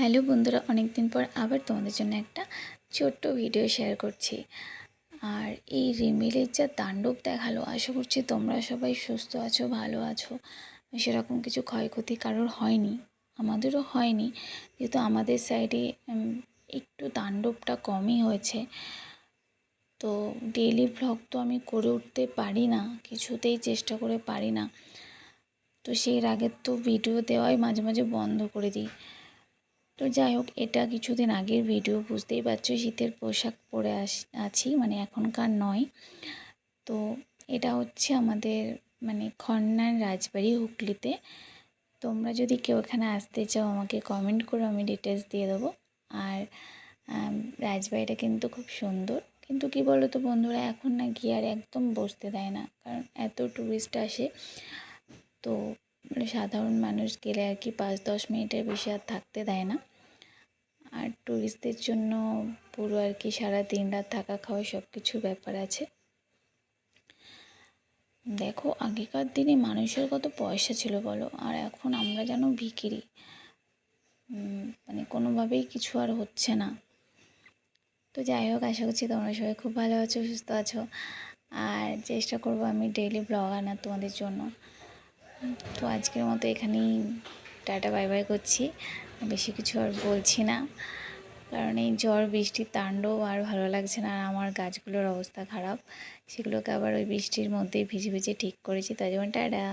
Hello বন্ধুরা অনেক দিন পর আবার তোমাদের জন্য একটা ছোট্ট ভিডিও শেয়ার করছি। আর এই রিমিলের যা তাণ্ডব দেখাল, আশা করছি তোমরা সবাই সুস্থ আছো, ভালো আছো। সেরকম কিছু ক্ষয়ক্ষতি কারোর হয়নি, আমাদেরও হয়নি। যেহেতু আমাদের সাইডে একটু তাণ্ডবটা কমই হয়েছে। তো ডেইলি ভ্লগ তো আমি করে উঠতে পারি না, কিছুতেই চেষ্টা করে পারি না। তো সেই আগের তো ভিডিও দেওয়াই মাঝে মাঝে বন্ধ করে দিই। তো যাই হোক, এটা কিছুদিন আগের ভিডিও বুঝতেই পারছ, শীতের পোশাক পরে আস, আছি মানে এখনকার নয়। তো এটা হচ্ছে আমাদের মানে খন্নান রাজবাড়ি হুগলিতে। তোমরা যদি কেউ এখানে আসতে চাও, আমাকে কমেন্ট করো আমি ডিটেলস দিয়ে দেবো। আর রাজবাড়িটা কিন্তু খুব সুন্দর। কিন্তু কি বলো তো বন্ধুরা, এখন না গিয়ে আর একদম বসতে দেয় না। কারণ এত ট্যুরিস্ট আসে। তো মানে সাধারণ মানুষ গেলে আর কি পাঁচ, দশ মিনিটের বেশি আর থাকতে দেয় না। আর ট্যুরিস্টদের জন্য পুরো আর কি সারা দিন রাত থাকা খাওয়া সব কিছু ব্যাপার আছে। দেখো, আগেকার দিনে মানুষের কত পয়সা ছিল বলো? আর এখন আমরা যেন ভিকিরি মানে কোনোভাবেই কিছু আর হচ্ছে না। তো যাই হোক, আশা করছি তোমরা সবাই খুব ভালো আছো, সুস্থ আছো। আর চেষ্টা করব আমি ডেইলি ব্লগ আনার তোমাদের জন্য। তো আজকের মতো এখানেই টাটা, বাই বাই করছি। বেশি কিছু আর বলছি না, কারণ এই ঝড়, বৃষ্টির তাণ্ডব আর ভালো লাগছে না। আর আমার গাছগুলোর অবস্থা খারাপ, সেগুলোকে আবার ওই বৃষ্টির মধ্যেই ভিজে ভিজে ঠিক করেছি। তাই জন্য টাটা।